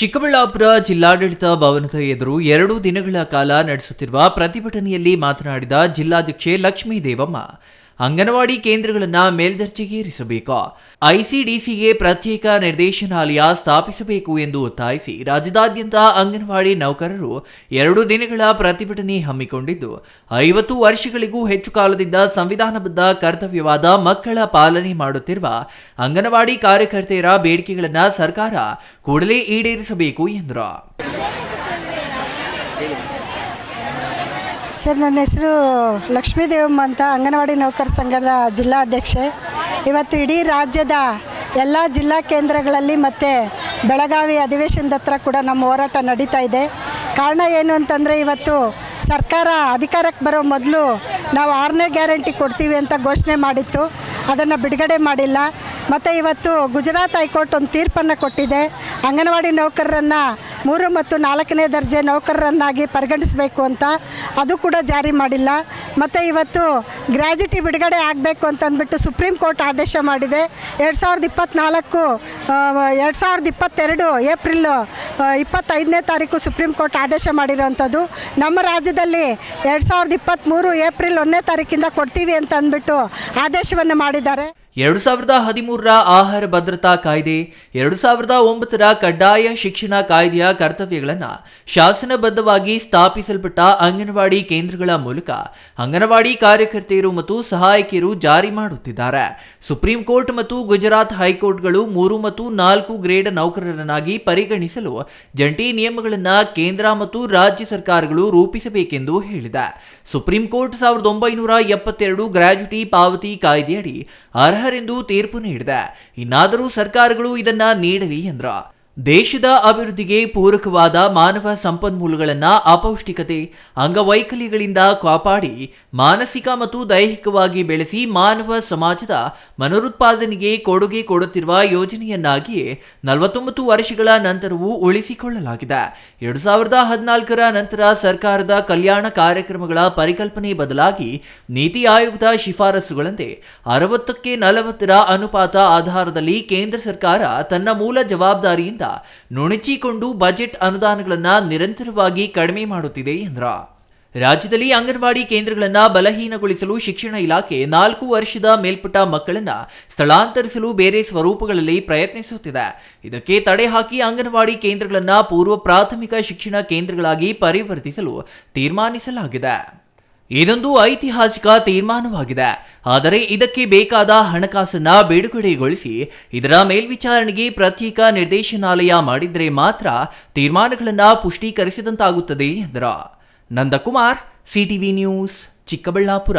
ಚಿಕ್ಕಬಳ್ಳಾಪುರ ಜಿಲ್ಲಾಡಳಿತ ಭವನದ ಎದುರು ಎರಡು ದಿನಗಳ ಕಾಲ ನಡೆಸುತ್ತಿರುವ ಪ್ರತಿಭಟನೆಯಲ್ಲಿ ಮಾತನಾಡಿದ ಜಿಲ್ಲಾಧ್ಯಕ್ಷೆ ಲಕ್ಷ್ಮೀ ದೇವಮ್ಮ ಅಂಗನವಾಡಿ ಕೇಂದ್ರಗಳನ್ನು ಮೇಲ್ದರ್ಜೆಗೇರಿಸಬೇಕು? ಐಸಿಡಿಸಿಗೆ ಪ್ರತ್ಯೇಕ ನಿರ್ದೇಶನಾಲಯ ಸ್ಥಾಪಿಸಬೇಕು ಎಂದು ಒತ್ತಾಯಿಸಿ ರಾಜ್ಯದಾದ್ಯಂತ ಅಂಗನವಾಡಿ ನೌಕರರು ಎರಡು ದಿನಗಳ ಪ್ರತಿಭಟನೆ ಹಮ್ಮಿಕೊಂಡಿದ್ದು, ಐವತ್ತು ವರ್ಷಗಳಿಗೂ ಹೆಚ್ಚು ಕಾಲದಿಂದ ಸಂವಿಧಾನಬದ್ಧ ಕರ್ತವ್ಯವಾದ ಮಕ್ಕಳ ಪಾಲನೆ ಮಾಡುತ್ತಿರುವ ಅಂಗನವಾಡಿ ಕಾರ್ಯಕರ್ತೆಯರ ಬೇಡಿಕೆಗಳನ್ನು ಸರ್ಕಾರ ಕೂಡಲೇ ಈಡೇರಿಸಬೇಕು ಎಂದರು. ಸರ್, ನನ್ನ ಹೆಸರು ಲಕ್ಷ್ಮೀ ದೇವಮ್ಮ ಅಂತ ಅಂಗನವಾಡಿ ನೌಕರ ಸಂಘದ ಜಿಲ್ಲಾಧ್ಯಕ್ಷೆ ಇವತ್ತು ಇಡೀ ರಾಜ್ಯದ ಎಲ್ಲ ಜಿಲ್ಲಾ ಕೇಂದ್ರಗಳಲ್ಲಿ ಮತ್ತು ಬೆಳಗಾವಿ ಅಧಿವೇಶನದ ಹತ್ರ ಕೂಡ ನಮ್ಮ ಹೋರಾಟ ನಡೀತಾ ಇದೆ. ಕಾರಣ ಏನು ಅಂತಂದರೆ ಇವತ್ತು ಸರ್ಕಾರ ಅಧಿಕಾರಕ್ಕೆ ಬರೋ ಮೊದಲು ನಾವು ಆರನೇ ಗ್ಯಾರಂಟಿ ಕೊಡ್ತೀವಿ ಅಂತ ಘೋಷಣೆ ಮಾಡಿತ್ತು. ಅದನ್ನು ಬಿಡುಗಡೆ ಮಾಡಿಲ್ಲ. ಮತ್ತು ಇವತ್ತು ಗುಜರಾತ್ ಹೈಕೋರ್ಟ್ ಒಂದು ತೀರ್ಪನ್ನು ಕೊಟ್ಟಿದೆ. ಅಂಗನವಾಡಿ ನೌಕರರನ್ನು ಮೂರು ಮತ್ತು ನಾಲ್ಕನೇ ದರ್ಜೆ ನೌಕರರನ್ನಾಗಿ ಪರಿಗಣಿಸಬೇಕು ಅಂತ ಅದು ಕೂಡ ಜಾರಿ ಮಾಡಿಲ್ಲ. ಮತ್ತು ಇವತ್ತು ಗ್ರ್ಯಾಜುಟಿ ಬಿಡುಗಡೆ ಆಗಬೇಕು ಅಂತಂದ್ಬಿಟ್ಟು ಸುಪ್ರೀಂ ಕೋರ್ಟ್ ಆದೇಶ ಮಾಡಿದೆ. ಎರಡು ಸಾವಿರದ ಇಪ್ಪತ್ತ್ನಾಲ್ಕು ಎರಡು ಸಾವಿರದ ಇಪ್ಪತ್ತೆರಡು ಏಪ್ರಿಲ್ ಇಪ್ಪತ್ತೈದನೇ ತಾರೀಕು ಸುಪ್ರೀಂ ಕೋರ್ಟ್ ಆದೇಶ ಮಾಡಿರೋವಂಥದ್ದು ನಮ್ಮ ರಾಜ್ಯದಲ್ಲಿ ಎರಡು ಸಾವಿರದ ಇಪ್ಪತ್ತ್ಮೂರು ಏಪ್ರಿಲ್ ಒಂದನೇ ತಾರೀಕಿಂದ ಕೊಡ್ತೀವಿ ಅಂತ ಅಂದ್ಬಿಟ್ಟು ಆದೇಶವನ್ನು ಮಾಡಿದ್ದಾರೆ. ಎರಡು ಸಾವಿರದ ಹದಿಮೂರರ ಆಹಾರ ಭದ್ರತಾ ಕಾಯ್ದೆ, ಎರಡು ಸಾವಿರದ ಒಂಬತ್ತರ ಕಡ್ಡಾಯ ಶಿಕ್ಷಣ ಕಾಯ್ದೆಯ ಕರ್ತವ್ಯಗಳನ್ನು ಶಾಸನಬದ್ಧವಾಗಿ ಸ್ಥಾಪಿಸಲ್ಪಟ್ಟ ಅಂಗನವಾಡಿ ಕೇಂದ್ರಗಳ ಮೂಲಕ ಅಂಗನವಾಡಿ ಕಾರ್ಯಕರ್ತೆಯರು ಮತ್ತು ಸಹಾಯಕಿಯರು ಜಾರಿ ಮಾಡುತ್ತಿದ್ದಾರೆ. ಸುಪ್ರೀಂ ಕೋರ್ಟ್ ಮತ್ತು ಗುಜರಾತ್ ಹೈಕೋರ್ಟ್ಗಳು ಮೂರು ಮತ್ತು ನಾಲ್ಕು ಗ್ರೇಡ್ ನೌಕರರನ್ನಾಗಿ ಪರಿಗಣಿಸಲು ಜಂಟಿ ನಿಯಮಗಳನ್ನು ಕೇಂದ್ರ ಮತ್ತು ರಾಜ್ಯ ಸರ್ಕಾರಗಳು ರೂಪಿಸಬೇಕೆಂದು ಹೇಳಿದೆ. ಸುಪ್ರೀಂ ಕೋರ್ಟ್ ಸಾವಿರದ ಒಂಬೈನೂರ ಎಪ್ಪತ್ತೆರಡು ಗ್ರಾಜ್ಯುಟಿ ಪಾವತಿ ಕಾಯ್ದೆಯಡಿ ಅರ್ಹರೆಂದು ತೀರ್ಪು ನೀಡಿದೆ. ಇನ್ನಾದರೂ ಸರ್ಕಾರಗಳು ಇದನ್ನ ನೀಡಲಿ ಎಂದ್ರ ದೇಶದ ಅಭಿವೃದ್ಧಿಗೆ ಪೂರಕವಾದ ಮಾನವ ಸಂಪನ್ಮೂಲಗಳನ್ನ ಅಪೌಷ್ಟಿಕತೆ, ಅಂಗವೈಕಲ್ಯಗಳಿಂದ ಕಾಪಾಡಿ, ಮಾನಸಿಕ ಮತ್ತು ದೈಹಿಕವಾಗಿ ಬೆಳೆಸಿ ಮಾನವ ಸಮಾಜದ ಮನರುತ್ಪಾದನೆಗೆ ಕೊಡುಗೆ ಕೊಡುತ್ತಿರುವ ಯೋಜನೆಯನ್ನಾಗಿಯೇ ನಲವತ್ತೊಂಬತ್ತು ವರ್ಷಗಳ ನಂತರವೂ ಉಳಿಸಿಕೊಳ್ಳಲಾಗಿದೆ. ಎರಡು ಸಾವಿರದ ಹದಿನಾಲ್ಕರ ನಂತರ ಸರ್ಕಾರದ ಕಲ್ಯಾಣ ಕಾರ್ಯಕ್ರಮಗಳ ಪರಿಕಲ್ಪನೆ ಬದಲಾಗಿ ನೀತಿ ಆಯೋಗದ ಶಿಫಾರಸುಗಳಂತೆ ಅರವತ್ತಕ್ಕೆ ನಲವತ್ತರ ಅನುಪಾತ ಆಧಾರದಲ್ಲಿ ಕೇಂದ್ರ ಸರ್ಕಾರ ತನ್ನ ಮೂಲ ಜವಾಬ್ದಾರಿಯಿಂದ ನುಣುಚಿಕೊಂಡು ಬಜೆಟ್ ಅನುದಾನಗಳನ್ನು ನಿರಂತರವಾಗಿ ಕಡಿಮೆ ಮಾಡುತ್ತಿದೆ ಎಂದ್ರ ರಾಜ್ಯದಲ್ಲಿ ಅಂಗನವಾಡಿ ಕೇಂದ್ರಗಳನ್ನು ಬಲಹೀನಗೊಳಿಸಲು ಶಿಕ್ಷಣ ಇಲಾಖೆ ನಾಲ್ಕು ವರ್ಷದ ಮೇಲ್ಪಟ್ಟ ಮಕ್ಕಳನ್ನು ಸ್ಥಳಾಂತರಿಸಲು ಬೇರೆ ಸ್ವರೂಪಗಳಲ್ಲಿ ಪ್ರಯತ್ನಿಸುತ್ತಿದೆ. ಇದಕ್ಕೆ ತಡೆ ಹಾಕಿ ಅಂಗನವಾಡಿ ಕೇಂದ್ರಗಳನ್ನು ಪೂರ್ವ ಪ್ರಾಥಮಿಕ ಶಿಕ್ಷಣ ಕೇಂದ್ರಗಳಾಗಿ ಪರಿವರ್ತಿಸಲು ತೀರ್ಮಾನಿಸಲಾಗಿದೆ. ಇದೊಂದು ಐತಿಹಾಸಿಕ ತೀರ್ಮಾನವಾಗಿದೆ. ಆದರೆ ಇದಕ್ಕೆ ಬೇಕಾದ ಹಣಕಾಸನ್ನ ಬಿಡುಗಡೆಗೊಳಿಸಿ ಇದರ ಮೇಲ್ವಿಚಾರಣೆಗೆ ಪ್ರತ್ಯೇಕ ನಿರ್ದೇಶನಾಲಯ ಮಾಡಿದರೆ ಮಾತ್ರ ತೀರ್ಮಾನಗಳನ್ನ ಪುಷ್ಟೀಕರಿಸಿದಂತಾಗುತ್ತದೆ ಎಂದರು. Nandakumar, CTV news, Chikkaballapura.